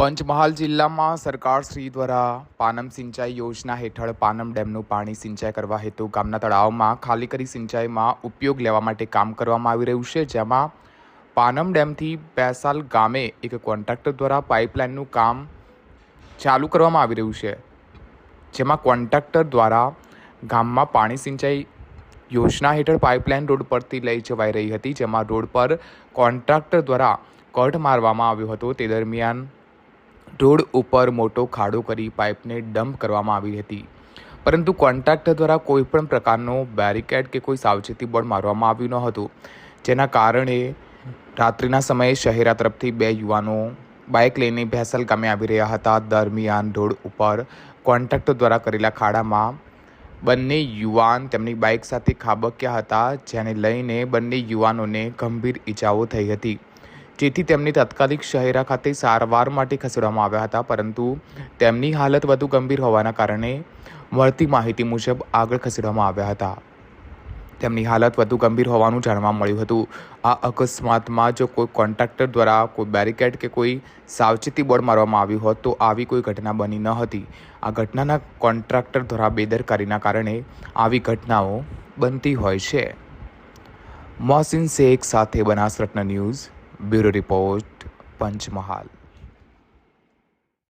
પંચમહાલ જિલ્લામાં સરકાર શ્રી દ્વારા પાનમ સિંચાઈ યોજના હેઠળ પાનમ ડેમનું પાણી સિંચાઈ કરવા હેતુ ગામના તળાવમાં ખાલી કરી સિંચાઈમાં ઉપયોગ લેવા માટે કામ કરવામાં આવી રહ્યું છે, જેમાં પાનમ ડેમથી બેસાલ ગામે એક કોન્ટ્રાક્ટર દ્વારા પાઇપલાઇનનું કામ ચાલુ કરવામાં આવી રહ્યું છે, જેમાં કોન્ટ્રાક્ટર દ્વારા ગામમાં પાણી સિંચાઈ યોજના હેઠળ પાઇપલાઇન રોડ પરથી લઈ જવાઈ રહી હતી, જેમાં રોડ પર કોન્ટ્રાક્ટર દ્વારા કટ મારવામાં આવ્યો હતો. તે દરમિયાન રોડ ઉપર મોટો ખાડો કરી પાઇપને ડમ્પ કરવામાં આવી હતી. પરંતુ કોન્ટ્રાક્ટર દ્વારા કોઈપણ પ્રકારનો બેરિકેડ કે કોઈ સાવચેતી બોર્ડ મારવામાં આવ્યું ન હતું. જેના કારણે રાત્રિના સમયે શહેરા તરફથી બે યુવાનો બાઇક લઈને ભેસલ ગામે આવી રહ્યા હતા. દરમિયાન રોડ ઉપર કોન્ટ્રાક્ટર દ્વારા કરેલા ખાડામાં બંને યુવાન તેમની બાઇક સાથે ખાબક્યા હતા, જેને લઈને બંને યુવાનોને ગંભીર ઈજાઓ થઈ હતી. જેથી તેમને તાત્કાલિક શહેરા ખાતે સારવાર માટે ખસેડવામાં આવ્યા હતા, પરંતુ તેમની હાલત વધુ ગંભીર હોવાના કારણે મળતી માહિતી મુજબ આગળ ખસેડવામાં આવ્યા હતા. તેમની હાલત વધુ ગંભીર હોવાનું જાણવા મળ્યું હતું. આ અકસ્માતમાં જો કોઈ કોન્ટ્રાક્ટર દ્વારા કોઈ બેરિકેડ કે કોઈ સાવચેતી બોર્ડ મારવામાં આવ્યું હોત, તો આવી કોઈ ઘટના બની ન હતી. આ ઘટનાના કોન્ટ્રાક્ટર દ્વારા બેદરકારીના કારણે આવી ઘટનાઓ બનતી હોય છે. મોહસિન શેખ સાથે Banasratna news bureau report Panchmahal.